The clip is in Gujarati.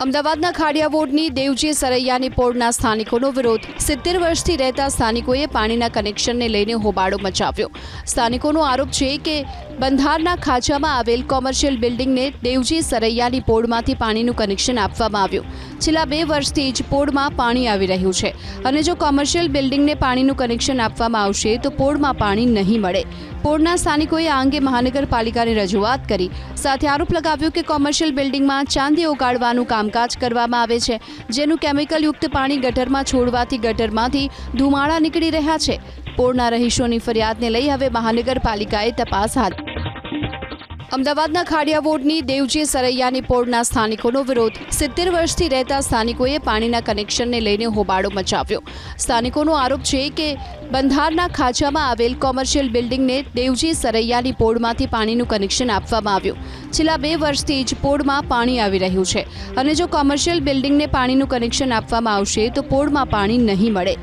અમદાવાદના ખાડિયા વોર્ડની દેવજી સરૈયાની પોળના સ્થાનિકોનો વિરોધ. સિત્તેર વર્ષથી રહેતા સ્થાનિકોએ પાણીના કનેક્શનને લઈને હોબાળો મચાવ્યો. સ્થાનિકોનો આરોપ છે કે બંધારના ખાંચામાં આવેલ કોમર્શિયલ બિલ્ડિંગને દેવજી સરૈયાની પોળમાંથી પાણીનું કનેક્શન આપવામાં આવ્યું. છેલ્લા બે વર્ષથી જ પોળમાં પાણી આવી રહ્યું છે. અને જો કોમર્શિયલ બિલ્ડિંગને પાણીનું કનેક્શન આપવામાં આવશે તો પોળમાં પાણી નહીં મળે. પોળના સ્થાનિકોએ આ અંગે મહાનગરપાલિકાને રજૂઆત કરી. સાથે આરોપ લગાવ્યો કે કોમર્શિયલ બિલ્ડિંગમાં ચાંદી ઓગાળવાનું કામકાજ કરવામાં આવે છે, જેનું કેમિકલયુક્ત પાણી ગટરમાં છોડવાથી ગટરમાંથી ધુમાડા નીકળી રહ્યા છે. પોળના રહીશોની ફરિયાદને લઈ હવે મહાનગરપાલિકાએ તપાસ હાથ અમદાવાદના ખાડિયા વોર્ડની દેવજી સરૈયાની પોળના સ્થાનિકોનો વિરોધ. સિત્તેર વર્ષથી રહેતા સ્થાનિકોએ પાણીના કનેક્શનને લઈને હોબાળો મચાવ્યો. સ્થાનિકોનો આરોપ છે કે બંધારના ખાંચામાં આવેલ કોમર્શિયલ બિલ્ડિંગને દેવજી સરૈયાની પોળમાંથી પાણીનું કનેક્શન આપવામાં આવ્યું. છેલ્લા બે વર્ષથી જ પોળમાં પાણી આવી રહ્યું છે. અને જો કોમર્શિયલ બિલ્ડિંગને પાણીનું કનેક્શન આપવામાં આવશે તો પોળમાં પાણી નહીં મળે.